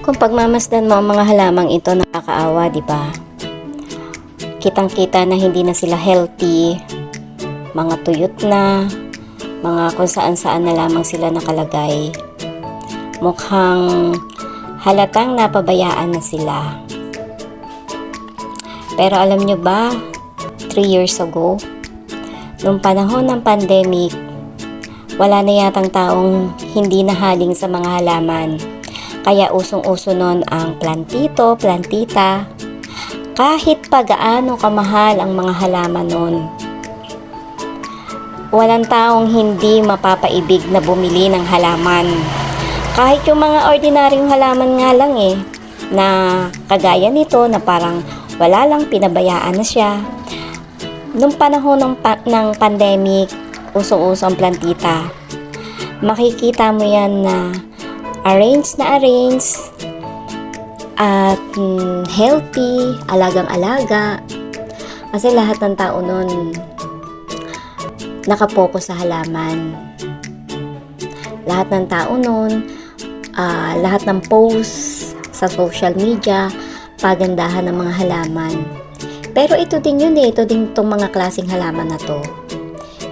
Kung pagmamasdan mo ang mga halamang ito, nakakaawa, di ba? Kitang-kita na hindi na sila healthy, mga tuyot na, mga kung saan-saan na lamang sila nakalagay. Mukhang halatang napabayaan na sila. Pero alam nyo ba, 3 years ago, nung panahon ng pandemic, wala na yatang taong hindi nahaling sa mga halaman. Kaya usong-uso nun ang plantito, plantita. Kahit pa gaano kamahal ang mga halaman nun. Walang taong hindi mapapaibig na bumili ng halaman. Kahit yung mga ordinaryong halaman nga lang eh, na kagaya nito na parang wala lang pinabayaan na siya. Nung panahon ng, pa- ng pandemic, usong-uso ang plantita. Makikita mo yan na arrange na arrange at mm, healthy, alagang-alaga. Kasi lahat ng tao nun nakapokus sa halaman. Lahat ng tao nun, ah, lahat ng posts sa social media, pagandahan ng mga halaman. Pero ito din yun eh, ito din itong mga klaseng halaman na to.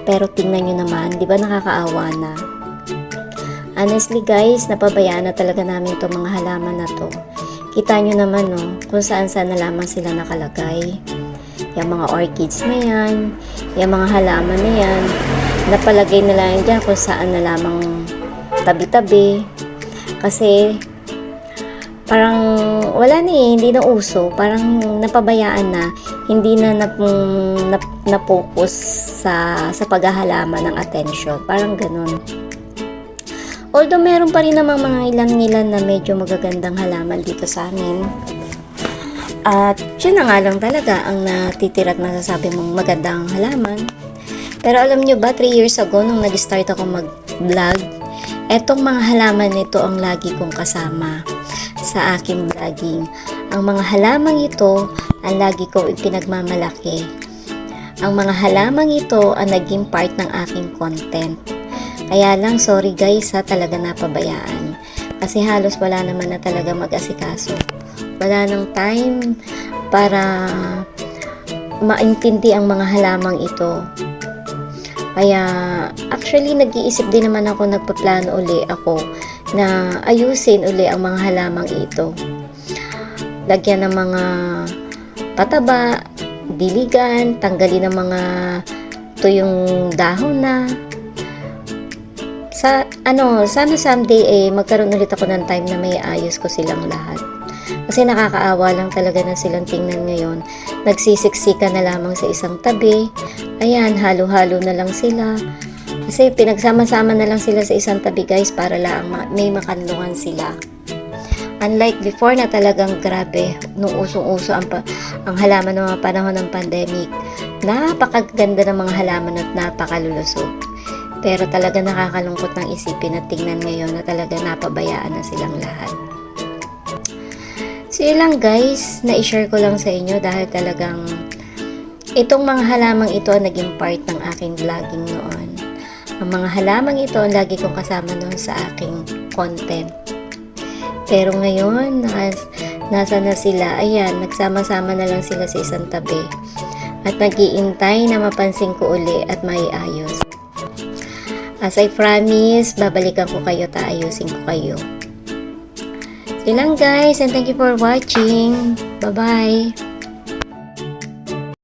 Pero tingnan nyo naman, di ba nakakaawa na? Honestly guys, napabayaan na talaga namin itong mga halaman na to. Kita nyo naman no, kung saan saan na lamang sila nakalagay. Yung mga orchids na yan, yung mga halaman na yan, napalagay na lang dyan kung saan na lamang tabi-tabi. Kasi parang wala na eh, hindi na uso. Parang napabayaan na, hindi na nap, nap, na-focus sa, sa paghahalaman ng attention. Parang ganun. Although meron pa rin namang mga ilan-ilan na medyo magagandang halaman dito sa amin. At yun na nga lang talaga ang natitira at masasabi mong magandang halaman. Pero alam nyo ba, 3 years ago nung nag-start ako mag-vlog, etong mga halaman nito ang lagi kong kasama sa aking vlogging. Ang mga halamang ito ang lagi kong ipinagmamalaki. Ang mga halamang ito ang naging part ng aking content. Kaya lang, sorry guys ha, talaga napabayaan. Kasi halos wala naman na talaga mag-asikaso. Wala nang time para maintindi ang mga halamang ito. Kaya, actually, nag-iisip din naman ako, nagpaplano uli ako na ayusin uli ang mga halamang ito. Lagyan ng mga pataba, diligan, tanggalin ng mga tuyong dahon na, sa ano, sana someday eh magkaroon ulit ako ng time na may ayos ko silang lahat. Kasi nakakaawa lang talaga na silang tingnan ngayon. Nagsisiksika na lamang sa isang tabi. Ayan, halo-halo na lang sila. Kasi pinagsama-sama na lang sila sa isang tabi guys para lang ma- may makanlungan sila. Unlike before na talagang grabe, nung usong-uso ang, pa- ang halaman ng mga panahon ng pandemic, napakaganda ng mga halaman at napakalulusog. Pero talaga nakakalungkot ng isipin at tingnan ngayon na talaga napabayaan na silang lahat. So yun lang guys, na-share ko lang sa inyo dahil talagang itong mga halamang ito ang naging part ng aking vlogging noon. Ang mga halamang ito ang lagi kong kasama noon sa aking content. Pero ngayon, nas, nasa na sila, ayan, nagsama-sama na lang sila sa isang tabi. At nag-iintay na mapansin ko uli at maiayos. As I promise, babalikan ko kayo, taayusin ko kayo. So lang guys, and thank you for watching. Bye-bye!